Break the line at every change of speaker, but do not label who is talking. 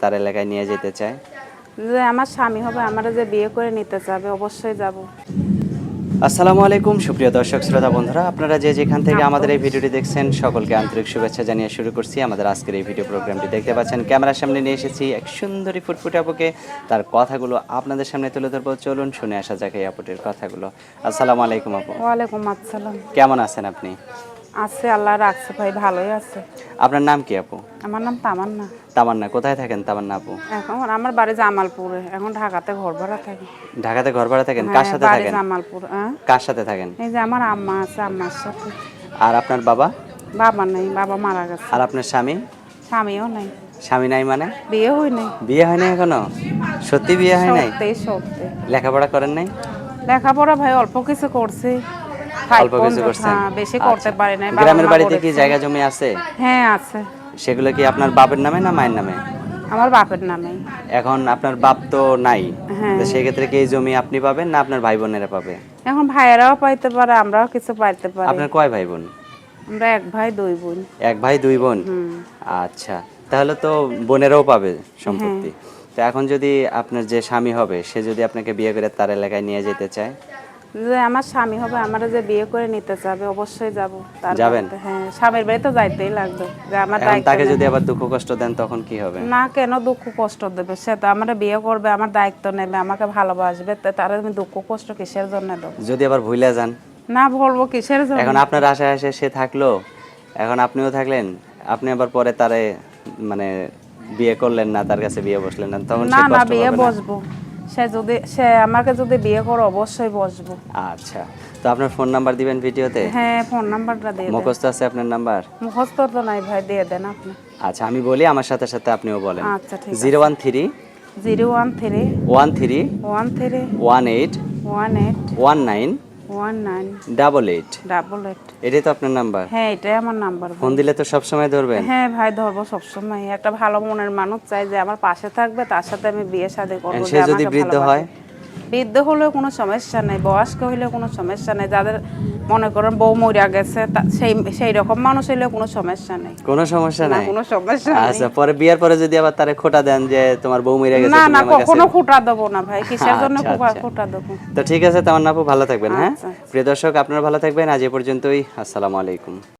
তার এলাকায় নিয়ে যেতে চায়?
যে আমার স্বামী হবে আমার যে বিয়ে করে নিতে চাবে অবশ্যই যাব।
আসসালামু আলাইকুম সুপ্রিয় দর্শক শ্রোতা বন্ধুরা। আপনারা যে যেখান থেকে আমাদের এই ভিডিওটি দেখছেন সকলকে আন্তরিক শুভেচ্ছা জানিয়ে শুরু করছি আমাদের আজকের এই ভিডিও প্রোগ্রামটি। দেখতে পাচ্ছেন ক্যামেরার সামনে নিয়ে এসেছি এক সুন্দরী ফুটফুটে আপুকে। তার কথাগুলো আপনাদের সামনে তুলে ধরবো। চলুন শুনে আসা যাক এই আপুটির কথাগুলো। আসসালামু আলাইকুম আপু।
ওয়ালাইকুম আসসালাম।
কেমন আছেন আপনি?
আছে আল্লাহ রাখছে ভাই ভালোই আছে।
আপনার নাম কি আপু?
আমার নাম তামান্না।
তামান্না কোথায় থাকেন তামান্না আপু?
এখন আমার বাড়ি জামালপুরে এখন ঢাকাতে ঘর ভাড়া থাকি।
ঢাকাতে ঘর ভাড়া থাকেন? কার
হ্যাঁ,
সাথে
বাড়ি
থাকেন?
জামালপুর হ্যাঁ
কার সাথে থাকেন?
এই যে আমার আম্মা আছে আম্মার সাথে।
আর আপনার বাবা?
বাবা নাই বাবা মারা গেছে।
আর আপনার স্বামী?
স্বামীও নাই।
স্বামী নাই মানে?
বিয়ে হই নাই।
বিয়ে হয়নি এখনও? সত্যি বিয়ে হয় নাই?
সত্যি সত্যি।
লেখাপড়া করেন নাই?
লেখাপড়া ভাই অল্প কিছু করছি।
অল্প কিছু করছেন?
হ্যাঁ, বেশি করতে
আচ্ছা।
পারি বাবা
গ্রামের বাড়িতে কি জায়গা জমি আছে?
হ্যাঁ আছে।
সেগুলো কি আপনার নামে না মায়ের নামে?
আমার বাপের নামে।
এখন আপনার বাপ তো নাই।
হ্যাঁ।
তো সেক্ষেত্রে কি জমি আপনি পাবেন না আপনার ভাই বোনেরা পাবে?
এখন ভাইয়েরাও পাইতে পারে আমরাও কিছু পাইতে পারি।
আপনার কয় ভাই বোন
আমরা এক ভাই দুই বোন।
এক ভাই দুই বোন? আচ্ছা। তাহলে তো বোনেরাও পাবে সম্পত্তি।
হ্যাঁ।
তো এখন যদি আপনার যে স্বামী হবে সে যদি আপনাকে বিয়ে করে তার এলাকায় নিয়ে যেতে চায়?
যে আমার স্বামী হবে আমার যে বিয়ে করে নিতে চাবে অবশ্যই যাব। তার
যাবেন?
হ্যাঁ স্বামীর বাড়ি তো যাইতেই লাগবে। যে আমার দায়িত্ব
তাকে যদি আবার দুঃখ কষ্ট দেন তখন কি হবে?
না কেন দুঃখ কষ্ট দেবে? সে তো আমার বিয়ে করবে আমার দায়িত্ব নেবে আমাকে ভালোবাসবে তার আমি দুঃখ কষ্ট কিসের জন্য দেবো?
যদি আবার ভুলে যান।
না বলব কিসের জন্য?
এখন আপনার আশায় আশায় সে থাকল এখন আপনিও থাকলেন আপনি আবার পরে তারে মানে বিয়ে করলেন না তার কাছে বিয়ে বসলেন না তখন
না না বিয়ে বসবো। সে যদি সে আমাকে যদি বিয়ে করে অবশ্যই বসবো।
আচ্ছা তো আপনার ফোন নাম্বার দিবেন ভিডিওতে?
হ্যাঁ ফোন নাম্বারটা দিয়ে দেন।
মুখস্থ আছে আপনার নাম্বার?
মুখস্থ তো নাই ভাই দিয়ে দেন আপনি।
আচ্ছা আমি বলি আমার সাথে সাথে আপনিও বলেন।
আচ্ছা ঠিক
zero one three
zero one three
one three
one three
one eight
one eight
one nine
one nine
double eight?
Double eight.
এটাই তো আপনার নাম্বার?
হ্যাঁ এটাই আমার নাম্বার
ফোন দিলে তো সবসময় ধরবেন।
হ্যাঁ ভাই ধরবো সবসময়। একটা ভালো মনের মানুষ চাই যে আমার পাশে থাকবে তার সাথে আমি বিয়ে শাদী করব
সে যদি বৃদ্ধ হয়?
বৃদ্ধ হলেও কোনো সমস্যা নেই বয়স্ক হইলেও কোনো সমস্যা নেই যাদের মনে করেন বউ মরিয়া গেছে সেই সেই রকম মানুষ হইলেও কোনো সমস্যা নেই।
কোনো সমস্যা নাই?
কোনো সমস্যা
আচ্ছা পরে বিয়ার পরে যদি আবার তারে খোটা দেন যে তোমার বউ মেরে গেছে
না না কখনো খুঁটা দেবো না ভাই কিসের জন্য
আচ্ছা,
খুঁটা-
আচ্ছা।
দেবো?
তো ঠিক আছে তেমন আপু ভালো থাকবেন হ্যাঁ?
আচ্ছা।
প্রিয় দর্শক আপনারা ভালো থাকবেন আজ এ পর্যন্তই আসসালামু আলাইকুম।